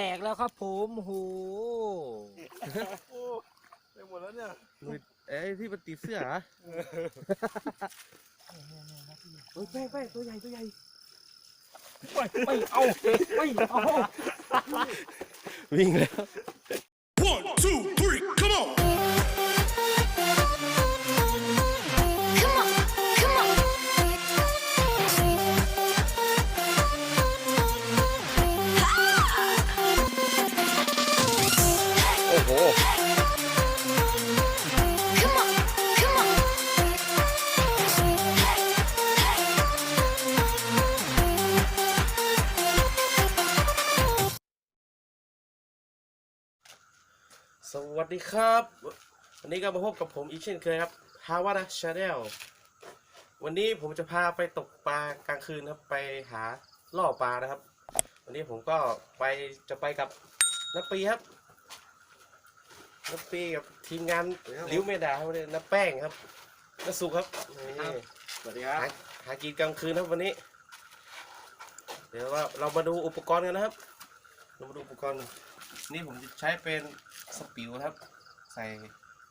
แตกแล้วครับผมโอ้โหโอ้ไปหมดแล้วเนี่ยเอ้ยที่มันติดเสื้อเหรอเฮ้ยแป้งแป้งตัวใหญ่ตัวใหญ่ไม่เอาไม่เอาวิ่งแล้ว One, two, โอ้โหสวัสดีครับ วันนี้ก็มาพบกับผมอีกเช่นเคยครับฮาวานะชาแนลวันนี้ผมจะพาไปตกปลากลางคืนครับไปหาล่อปลานะครับ วันนี้ผมก็ไปจะไปกับน้าปีครับ น้าปีกับทีมงานลิ้วเมดาครับวันนี้น้าแป้งครับน้าสุกครับนี่สวัสดีครับหาหากินกลางคืนครับวันนี้ เดี๋ยวว่าเรามาดูอุปกรณ์กันนะครับ เรามาดูอุปกรณ์ นี่ผมจะใช้เป็นสปิวนะครับ ใส่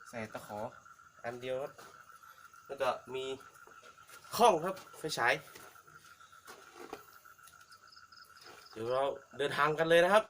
ใส่ตะขออันเดียวครับ แล้วก็มีข้องครับไฟฉาย เดี๋ยวเราเดินทางกันเลยนะครับ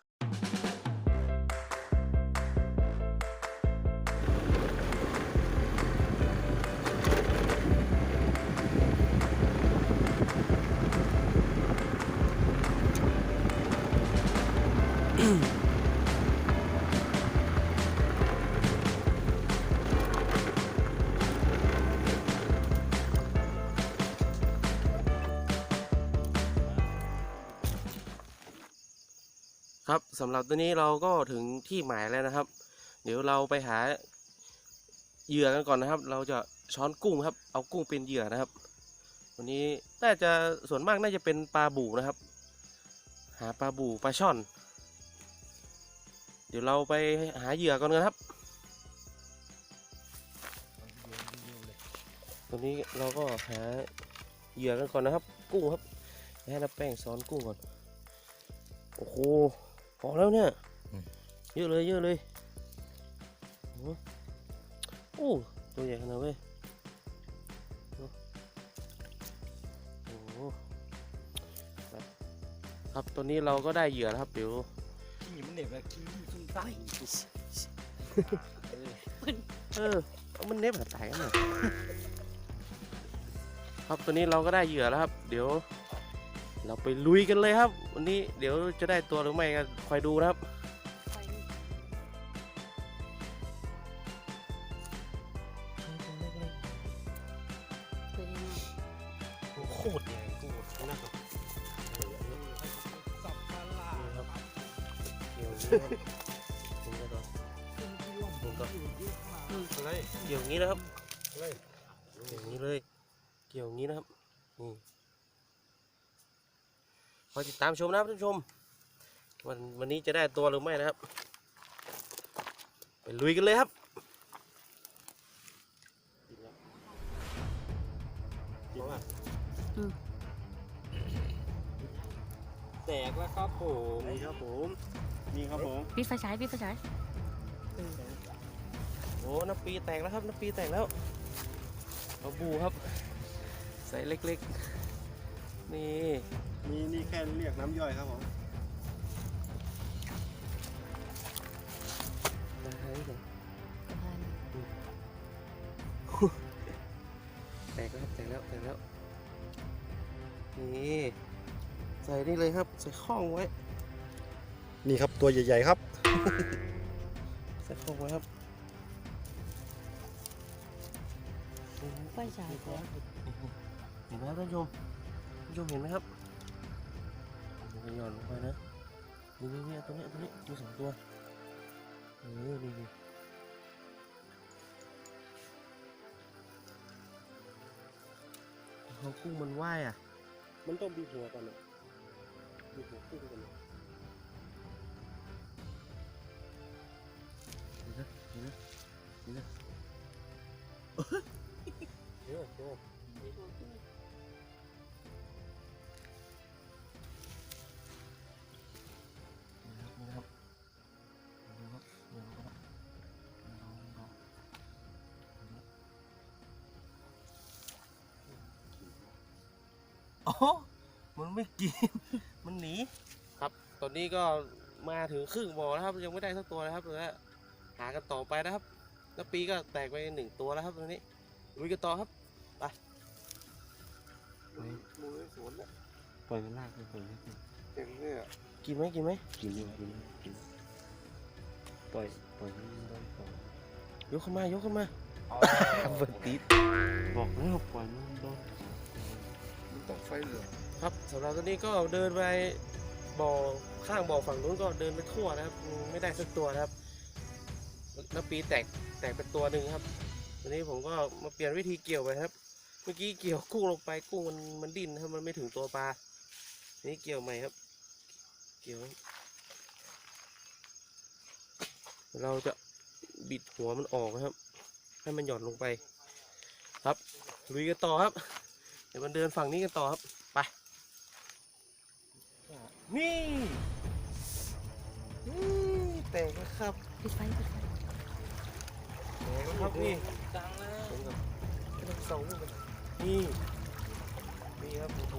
สำหรับตัวนี้เราก็ถึงที่หมายแล้วนะครับ เดี๋ยวเราไปหาเหยื่อกันก่อนนะครับ เราจะช้อนกุ้งครับ เอากุ้งเป็นเหยื่อนะครับ วันนี้น่าจะส่วนมากน่าจะเป็นปลาบูนะครับ หาปลาบูปลาช่อน เดี๋ยวเราไปหาเหยื่อกันนะครับตอนนี้เราก็หาเหยื่อกันก่อนนะครับ กุ้งครับให้น้าแป้งซ้อนกุ้งก่อน โอ้โห พอแล้วเนี่ยเยอะเลยเยอะเลยโอ้โหโอ้ตัวใหญ่ขนาดเว้ยโอ้โหครับครับตอนนี้เราก็ได้เหยื่อแล้วครับ เดี๋ยวขี้มันเหน็บอะขี้ขี้ใต้เออเอามันเน็บหาตายกันหน่อยครับตอนนี้เราก็ได้เหยื่อแล้วครับเดี๋ยว เราไปลุยกันเลยครับ วันนี้เดี๋ยวจะได้ตัวหรือไม่ก็คอยดูนะครับโคตรใหญ่โคตรนะครับสับปะหลาดนี่ครับเกี่ยวอย่างนี้ครับผมก็ต้องผมก็อะไรเกี่ยวอย่างนี้นะครับอะไรเกี่ยวอย่างนี้เลย เกี่ยวอย่างนี้นะครับนี่ค อยติดตามชมนะครับท่านผู้ชม วันวันนี้จะได้ตัวหรือไม่นะครับ ไปลุยกันเลยครับจริงป่ะแตกแล้วครับผมนี่ครับผมนี่ครับผมปิดไฟฉายปิดไฟฉายโอ้น้ำปีแตกแล้วครับน้ำปีแตกแล้วเอาบูครับ ใส่เล็กๆ นี่นี่นี่แค่เรียกน้ำย่อยครับผมแตกแล้วครับแตกแล้วแตกแล้ว นี่ใส่นี่เลยครับ ใส่ข้องไว้ นี่ครับตัวใหญ่ๆครับ ใส่ข้องไว้ครับไฟฉายนี่ครับเห็นไหมครับท่านผู้ชมท่าน ผู้ชมเห็นไหมครับผมจะหย่อนลงไปนะนี่นี่นี่ตัวนี้ตัวนี้มีสองตัวเออนี่นี่เขากุ้งมันว่ายอะ มันต้องบีบหัวก่อนนะบีบหัวขึ้นก่อนนะเห็นนะเห็นนะเห็นนะเดี๋ยวเดี๋ยวนี่น อ๋อมันไม่กิน มันหนี ครับ ตอนนี้ก็มาถึงครึ่งบ่อแล้วครับ ยังไม่ได้สักตัวนะครับตอนนี้หากันต่อไปนะครับ แล้วปีก็แตกไปหนึ่งตัวแล้วครับตอนนี้ลุยกันต่อครับ ไปมือสวนเนี่ยปล่อยมันลากไปปล่อยมันเต็มเนี่ยกินไหมกินไหมกินอยู่กินอยู่กินปล่อยปล่อยมันโดนก่อนยกขึ้นมายกขึ้นมาทำเบิร์ตีดบอกแล้วปล่อยมันโดนมัน ต้อไฟเหลืองครับสำหรับตอนนี้ก็เดินไปบ่อข้างบ่อฝั่งนู้นก็เดินไปทั่วนะครับ ไม่ได้สักตัวนะครับแล้วปีแตกแตกเป็นตัวหนึ่งครับตอนนี้ผมก็มาเปลี่ยนวิธีเกี่ยวไปครับ เมื่อกี้เกี่ยวกุ้งลงไปกุ้งมันมันดิ้นครับมันไม่ถึงตัวปลานี้เกี่ยวใหม่ครับ เกี่ยว เราจะบิดหัวมันออกนะครับ ให้มันหย่อนลงไป ครับลุยกันต่อครับ ดี๋ยวมันเดินฝั่งนี้กันต่อครับ ไป นี่นี่แตกแล้วครับปิดไฟปิดไฟแตกแล้วครับนี่จังเลยผมกับกำลังส่องมันนี่นี่ครับโอ้โห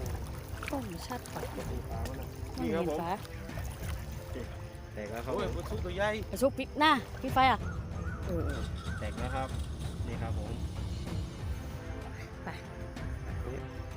กล้องชัดปัดนี่ปลามันนะไม่นี่เห็ครับนผมฟ้าแตกแล้วครับโอ้ยปลาทุกตัวใหญ่ไปชุบปิดหน้าปิดไฟอะเออเออแตกแล้วครับ นี่ครับผมไป เ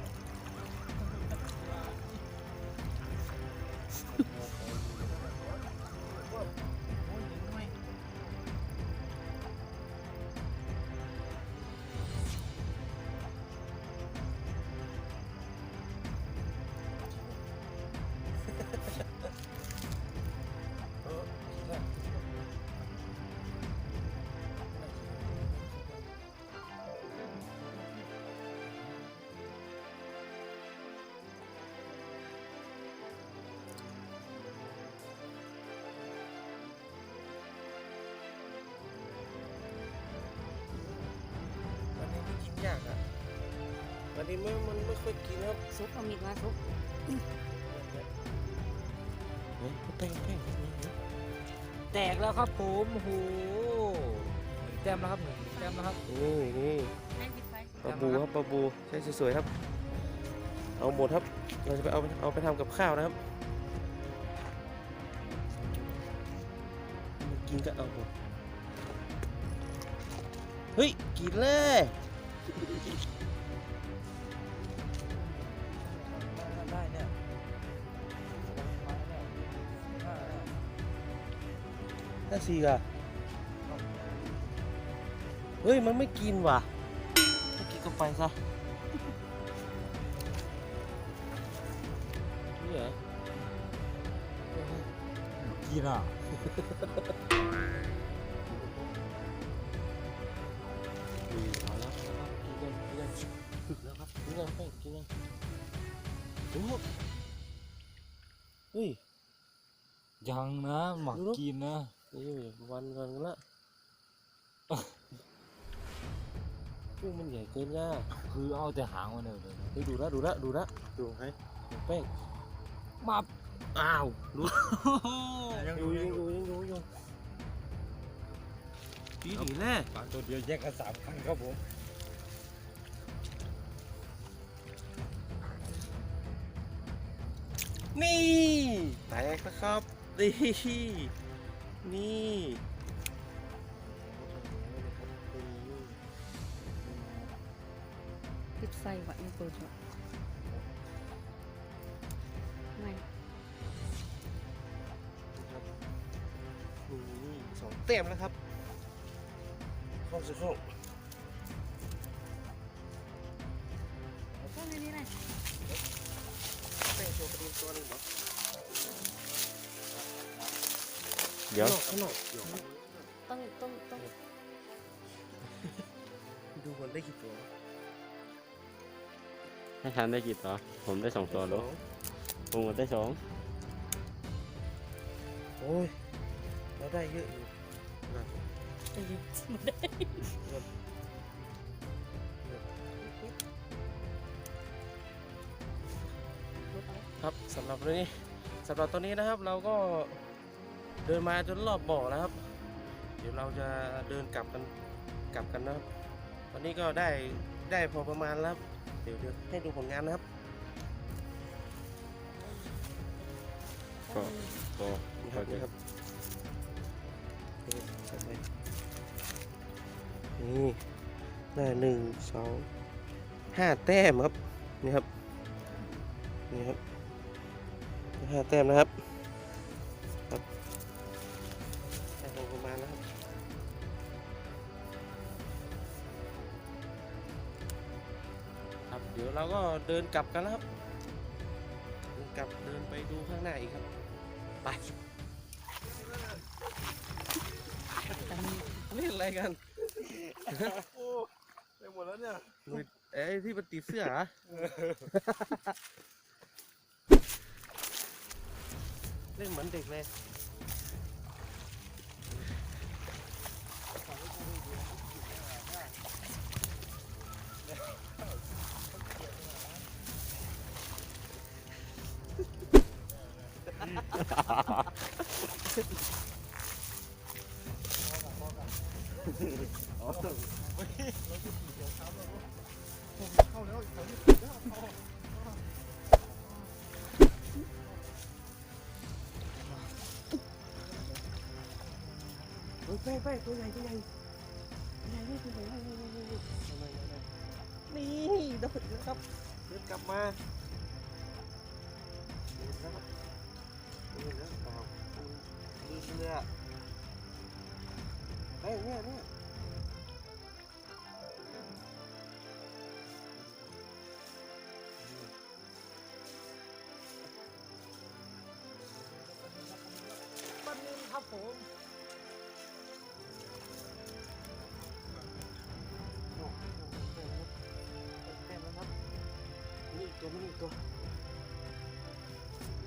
วันนี้ไม่มันไม่ค่อยกินครับซุปเอามีดมาซุปเฮ้ยแป้งแป้งแตกแล้วครับผมโอ้โหหนึ่งแต้มแล้วครับหนึ่งแต้มแล้วครับนี่นี่ให้ปิดไฟปลาบูครับปลาบูใช้สวยๆครับ เอาหมดครับ เราจะไปเอาเอาไปทำกับข้าวนะครับมันกินก็เอาหมดเฮ้ยกินเลย น่าซีกอะเฮ้ย มันไม่กินว่ะไม่กินก็ไปซะนี่เหรอกินอะนี่เอาแล้วเอาแล้วกินกันกินกันถึกแล้วครับกินกันไปกินกันโอ้โหเฮ้ยยังนะหมักดูดิกินนะ นี่วันกันละกุ้งมันใหญ่เกินย่าคือเอาแต่หางมันเลยเลยเฮ้ยดูละดูละดูละดูให้แป้งมาอ้าวรู้ยังดูยังดูยังดูอยู่ปีหนีแน่ปลาตัวเดียวแยกกันสามคันครับผมนี่แตกนะครับนี่ นี่ปิดไฟวัดไม่เปิดหรอกไม่ครับนี่สองเต็มแล้วครับเข้าสิเข้าก็ในนี้เลยแป้งตัวกระดิ่งตัวหนึงเหรอ เดี๋ยวข้างนอกต้องต้องต้องดูมันได้กี่ตัวให้ทานได้กี่ตัวผมได้สองตัวแล้วผมก็ได้สองโอ้ยเราได้เยอะอยู่นะไอ้ยิ้มได้ครับสำหรับเรื่องนี้สำหรับตอนนี้นะครับเราก็ เดินมาจนรอบบ่อแล้วครับ เดี๋ยวเราจะเดินกลับกันกลับกันนะครับตอนนี้ก็ได้ได้พอประมาณแล้วเดี๋ยวเดี๋ยวให้ดูผลงานนะครับก็ก็นี่ครับนี่คนี่ครับนี่หนึ่งสองห้าแต้มครับนี่ครับนี่ครับห้าแต้มนะครับครับ ประมาณนะครับครับเดี๋ยวเราก็เดินกลับกันแล้วครับเดินกลับเดินไปดูข้างหน้าอีกครับไปเล่นอะไรกันไปหมดแล้วเนี่ยมือเอ้ยที่มันติดเสื้อเหรอเล่นเหมือนเด็กเลย ฮ้ยไปไปตัวใหญ่ตัวใหญ่ตัวใหญ่นี่ตัวใหญ่นี่นี่นี่นี่นี่โดนแล้วครับเดินกลับมาเดินแล้วเดินแล้วต่อมีเสื้อเฮ้ยเนี่ยเนี่ย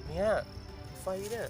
เนี่ยไฟเนี่ยเนี่ย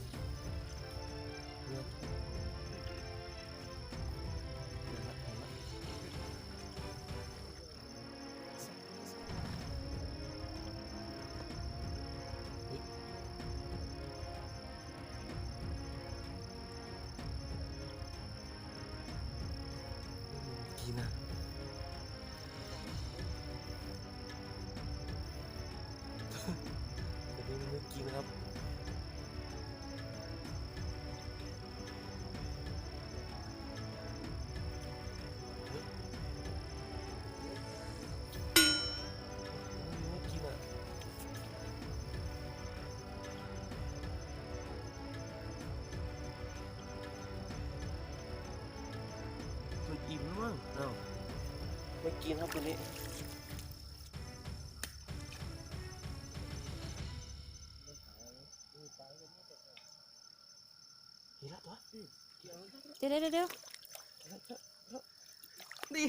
กินครับตัวนี้กินแล้วตัวเดี๋ยวเดี๋ยวเดี๋ยวนี่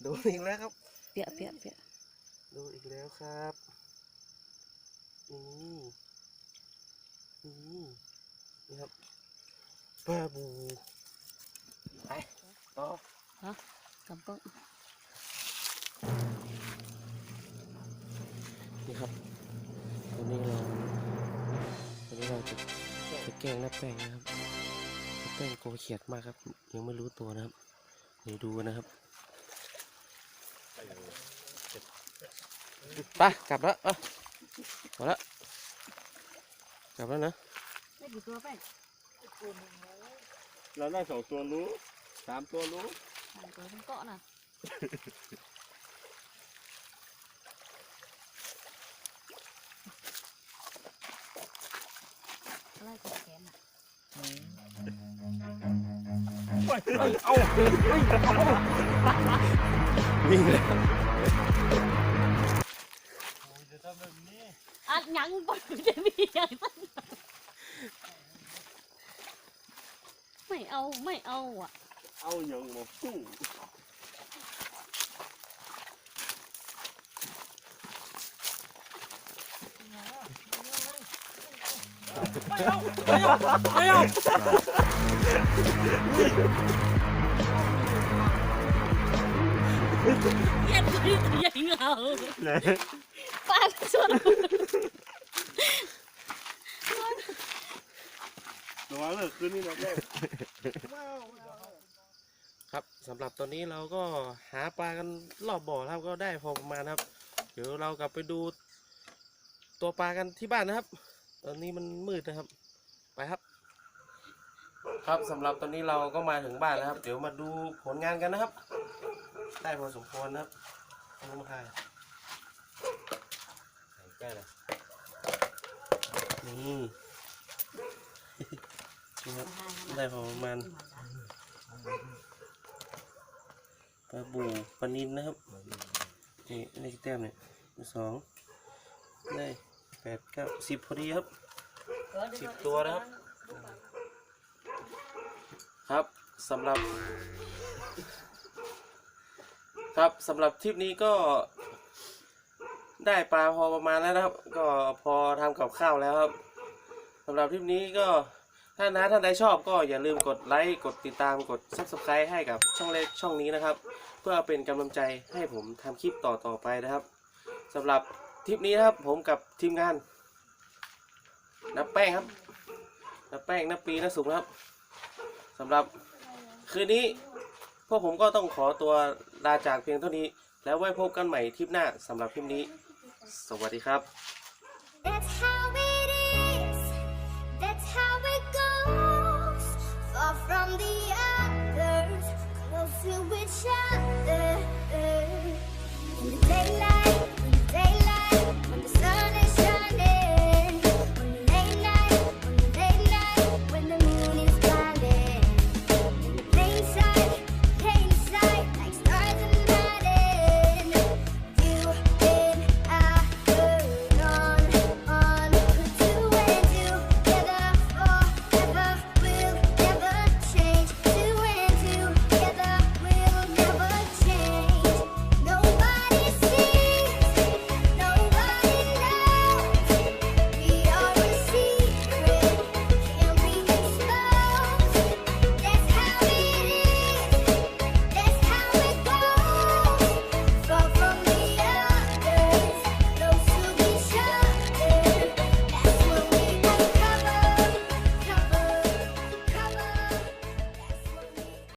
โดนอีกแล้วครับ เปียกเปียกเปียกโดนอีกแล้วครับนี่นี่นี่ครับปลาบู จะแกล้งน้าแป้งนะครับน้าแป้งโกลัวเขียดมากครับ ยังไม่รู้ตัวนะครับเดี๋ยวดูนะครับไปกลับแล้วอะพอแล้วกลับแล้วนะได้กี่ตัวแป้งเราได้สองตัวรู้สามตัวรู้สามตัวทั้งเกาะน่ะ อะไรกับแขนน่ะวิ่งเลยอะยังปนจะมีอย่างนั้นไม่เอาไม่เอาอะ เอาอย่างมาสู้ เย็นตัวใหญ่เหงาป้าไปส่วนระวังเลยคืนนี้เราได้ครับสำหรับตอนนี้เราก็หาปลากันรอบบ่อแล้วก็ได้พอประมาณครับ เดี๋ยวเรากลับไปดูตัวปลากันที่บ้านนะครับ ตอนนี้มันมืดนะครับ ไปครับ ครับสำหรับตอนนี้เราก็มาถึงบ้านแล้วครับ เดี๋ยวมาดูผลงานกันนะครับ ได้พอสมควรนะครับเอาลงมาถ่ายใส่แก้เลยนี่นี่ครับได้พอประมาณปลาบูปลานินนะครับ นี่เลขแต้มเนี่ยสองได้ แปดเก้าสิบพอดีครับสิบตัวนะครับ ครับสำหรับ ครับสำหรับทริปนี้ก็ได้ปลาพอประมาณแล้วนะครับ ก็พอทำกับข้าวแล้วครับสำหรับทริปนี้ก็ถ้านะท่านใดชอบก็อย่าลืมกดไลค์ กดติดตามกด subscribe ให้กับช่องเล็กช่องนี้นะครับ เพื่อเป็นกำลังใจให้ผมทำคลิปต่อต่อๆไปนะครับสำหรับ ทริปนี้นะครับผมกับทีมงานนับแป้งครับนับแป้งนับปีนับสุกนะครับสำหรับคืนนี้พวกผมก็ต้องขอตัวลาจากเพียงเท่านี้ แล้วไว้พบกันใหม่ทริปหน้าสำหรับคลิปนี้ สวัสดีครับ